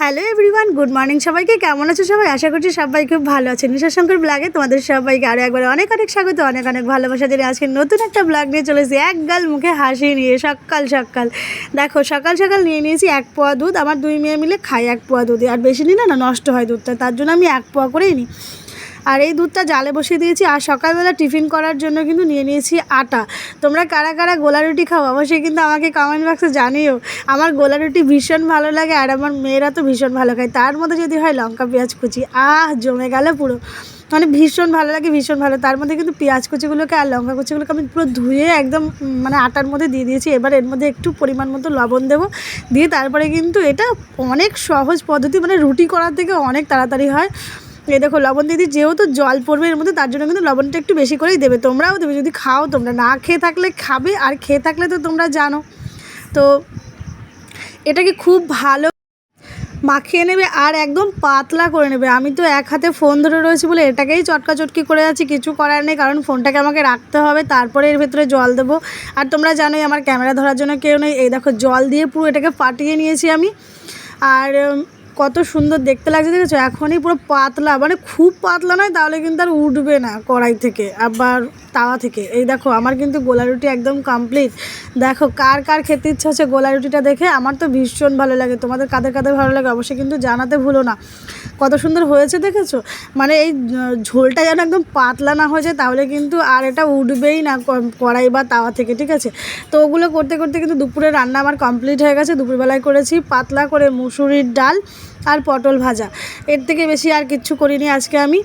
Hello everyone, good morning সবাইকে। কেমন আছো সবাই? আশা করছি সবাই খুব ভালো আছে নিশা শঙ্কর ব্লগে তোমাদের সবাইকে আরও একবার অনেক অনেক স্বাগত, অনেক অনেক ভালোবাসা দিয়ে আজকে নতুন একটা ব্লগ নিয়ে চলেছি। এক গাল মুখে হাসি নিয়ে, সকাল সকাল। দেখো, সকাল সকাল নিয়ে নিয়েছি এক পোয়া দুধ। আমার দুই মেয়ে মিলে খাই এক পোয়া দুধ। আর বেশি নিই না না, নষ্ট হয় দুধটা। তার জন্য আমি এক পোয়া করেই নিই। আর এই দুধটা জালে বসিয়ে দিয়েছি, আর সকালবেলা টিফিন করার জন্য কিন্তু নিয়ে নিয়েছি আটা। তোমরা কারা কারা গোলা রুটি খাও, অবশ্যই কিন্তু আমাকে কমেন্ট বক্সে জানিও। আমার গোলা রুটি ভীষণ ভালো লাগে, আর আমার মেয়েরা তো ভীষণ ভালো খায়। তার মধ্যে যদি হয় লঙ্কা, পেঁয়াজ, কুচি, আহ, জমে গেল পুরো। মানে ভীষণ ভালো লাগে, ভীষণ ভালো। তার মধ্যে কিন্তু পেঁয়াজ কুচিগুলোকে আর লঙ্কা কুচিগুলোকে আমি পুরো ধুয়ে একদম মানে আটার মধ্যে দিয়ে দিয়েছি। এবার এর মধ্যে একটু পরিমাণ মতো লবণ দেবো। দিয়ে তারপরে কিন্তু এটা অনেক সহজ পদ্ধতি মানে রুটি করার থেকে অনেক তাড়াতাড়ি হয়। এই দেখো, লবণ দিদি যেহেতু জল পড়বে এর মধ্যে, তার জন্য কিন্তু লবণটা একটু বেশি করেই দেবে। তোমরাও দেবে, যদি খাও তোমরা। না খেয়ে থাকলে খাবে, আর খেয়ে থাকলে তো তোমরা জানো। তো এটাকে খুব ভালো? মাখিয়ে নেবে আর একদম পাতলা করে নেবে। আমি তো এক হাতে ফোন ধরে রয়েছি বলে এটাকেই চটকা চটকি করে যাচ্ছি কিছু করার নেই। কারণ ফোনটাকে আমাকে রাখতে হবে, তারপরে এর ভেতরে জল দেবো। আর তোমরা জানোই, আমার ক্যামেরা ধরার জন্য কেউ নেই। এই দেখো, জল দিয়ে পুরো এটাকে ফাটিয়ে নিয়েছি আমি। আর কত সুন্দর দেখতে লাগছে, দেখেছ? এখনই পুরো পাতলা মানে খুব পাতলা নয়, তাহলে কিন্তু আর উঠবে না কড়াই থেকে, আবার তাওয়া থেকে। এই দেখো, আমার কিন্তু গোলা রুটি একদম কমপ্লিট দেখো, কার কার খেতে ইচ্ছা হচ্ছে গোলা রুটিটা দেখে, আমার তো ভীষণ ভালো লাগে। তোমাদের কাদের কাদের ভালো লাগে অবশ্যই কিন্তু জানাতে ভুলো না। কত সুন্দর হয়েছে, দেখেছ? মানে এই ঝোলটা যেন একদম পাতলা না হয়ে যায়, তাহলে কিন্তু আর এটা উঠবেই না কড়াই বা তাওয়া থেকে, ঠিক আছে? তো ওগুলো করতে করতে কিন্তু দুপুরে রান্না আমার কমপ্লিট হয়ে গেছে। দুপুরবেলায় করেছি পাতলা করে মুসুরির ডাল। আর পটল ভাজা। এর থেকে বেশি আর কিচ্ছু করিনি আজকে আমি।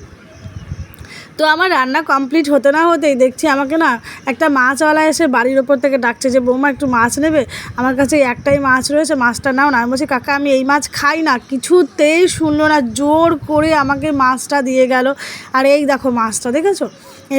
তো আমার রান্না কমপ্লিট হতে না হতেই দেখছি আমাকে না একটা মাছওয়ালা এসে বাড়ির ওপর থেকে ডাকছে যে, বৌমা, একটু মাছ নেবে? আমার কাছে একটাই মাছ রয়েছে, মাছটা নাও না। আমি বলছি, কাকা, আমি এই মাছ খাই না, কিছুতেই শুনলো না, জোর করে আমাকে মাছটা দিয়ে গেল। আর এই দেখো মাছটা, দেখেছ?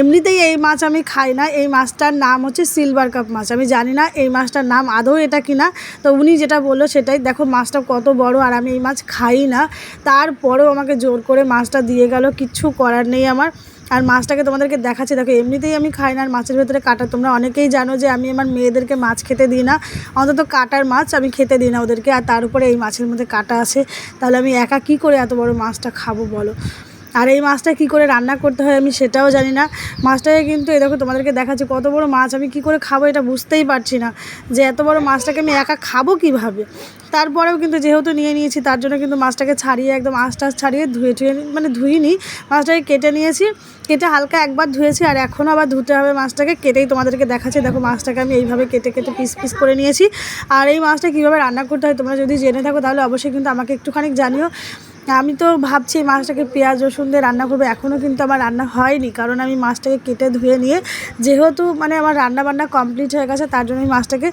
এমনিতেই এই মাছ আমি খাই না, এই মাছটার নাম হচ্ছে সিলভার কাপ মাছ। আমি জানি না এই মাছটার নাম আদৌ এটা কিনা, তো উনি যেটা বলল সেটাই। দেখো মাছটা কত বড়, আর আমি এই মাছ খাই না। তারপরেও আমাকে জোর করে মাছটা দিয়ে গেল, কিচ্ছু করার নেই আমার। আর মাছটাকে তোমাদেরকে দেখাচ্ছি। দেখো, এমনিতেই আমি খাই না আর মাছের ভেতরে কাটা। তোমরা অনেকেই জানো যে আমি আমার মেয়েদেরকে মাছ খেতে দিই না। অন্তত কাটার মাছ আমি খেতে দিই না ওদেরকে। আর তার উপরে এই মাছের মধ্যে কাটা আছে। তাহলে আমি একা কি করে এত বড় মাছটা খাব বলো? আর এই মাছটা কী করে রান্না করতে হয় আমি সেটাও জানি না। মাছটাকে কিন্তু, এই দেখো তোমাদেরকে দেখাচ্ছি কত বড় মাছ, আমি কী করে খাব এটা বুঝতেই পারছি না যে এত বড় মাছটাকে আমি একা খাব কীভাবে? তারপরেও কিন্তু যেহেতু নিয়ে নিয়েছি, তার জন্য কিন্তু মাছটাকে ছাড়িয়ে একদম আঁশ টাশ ছাড়িয়ে ধুয়ে নি- মানে ধুইনি, মাছটাকে কেটে নিয়েছি, কেটে হালকা একবার ধুয়েছি আর এখনও আবার ধুতে হবে মাছটাকে, কেটেই তোমাদেরকে দেখাচ্ছি। দেখো মাছটাকে আমি এইভাবে কেটে কেটে পিস পিস করে নিয়েছি। আর এই মাছটা কীভাবে রান্না করতে হয় তোমরা যদি জেনে থাকো তাহলে অবশ্যই কিন্তু আমাকে একটুখানি জানিও। আমি তো ভাবছি মাছটাকে পেঁয়াজ, রসুন দিয়ে রান্না করব। এখনও কিন্তু আমার রান্না হয়নি, কারণ আমি মাছটাকে কেটে ধুয়ে নিয়ে যেহেতু মানে আমার রান্না বান্না কমপ্লিট হয়ে গেছে, তার জন্য আমি মাছটাকে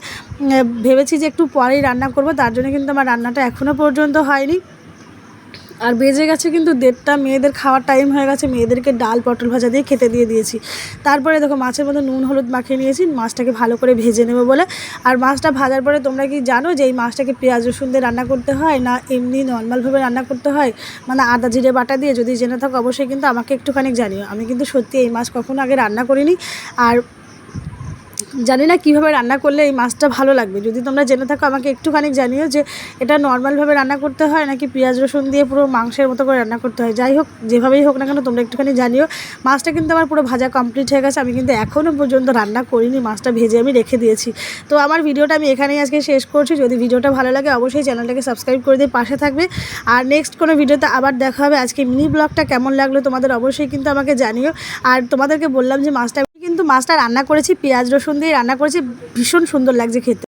ভেবেছি যে একটু পরেই রান্না করব, তার জন্য কিন্তু আমার রান্নাটা এখনও পর্যন্ত হয়নি। আর বেজে গেছে কিন্তু দেড়টা, মেয়েদের খাওয়ার টাইম হয়ে গেছে, মেয়েদেরকে ডাল, পটল ভাজা দিয়ে খেতে দিয়ে দিয়েছি। তারপরে দেখো মাছের মধ্যে নুন, হলুদ মাখিয়ে নিয়েছি, মাছটাকে ভালো করে ভেজে নেব বলে। আর মাছটা ভাজার পরে তোমরা কি জানো যে এই মাছটাকে পেঁয়াজ, রসুন দিয়ে রান্না করতে হয় না এমনি নর্মালভাবে রান্না করতে হয়? মানে আদা, জিরে বাটা দিয়ে যদি জেনে থাকো অবশ্যই কিন্তু আমাকে একটুখানি জানিও। আমি কিন্তু সত্যি এই মাছ কখনো আগে রান্না করিনি। আর জানি না কীভাবে রান্না করলে এই মাছটা ভালো লাগবে। যদি তোমরা জেনে থাকো, আমাকে একটুখানি জানিও যে এটা নর্মালভাবে রান্না করতে হয় নাকি পেঁয়াজ, রসুন দিয়ে পুরো মাংসের মতো করে রান্না করতে হয়? যাই হোক, যেভাবেই হোক না কেন, তোমরা একটুখানি জানিও। মাছটা কিন্তু আমার পুরো ভাজা কমপ্লিট হয়ে গেছে। আমি কিন্তু এখনও পর্যন্ত রান্না করিনি, মাছটা ভেজে আমি রেখে দিয়েছি। তো আমার ভিডিওটা আমি এখানেই আজকে শেষ করছি। যদি ভিডিওটা ভালো লাগে, অবশ্যই চ্যানেলটাকে সাবস্ক্রাইব করে দিয়ে পাশে থাকবে। আর নেক্সট কোনো ভিডিওতে আবার দেখা হবে। আজকে মিনি ব্লগটা কেমন লাগল তোমাদের অবশ্যই কিন্তু আমাকে জানিও। আর তোমাদেরকে বললাম যে মাছটা কিন্তু মাছটা রান্না করেছি পেঁয়াজ রসুন দিয়ে রান্না করেছি ভীষণ সুন্দর লাগছে খেতে।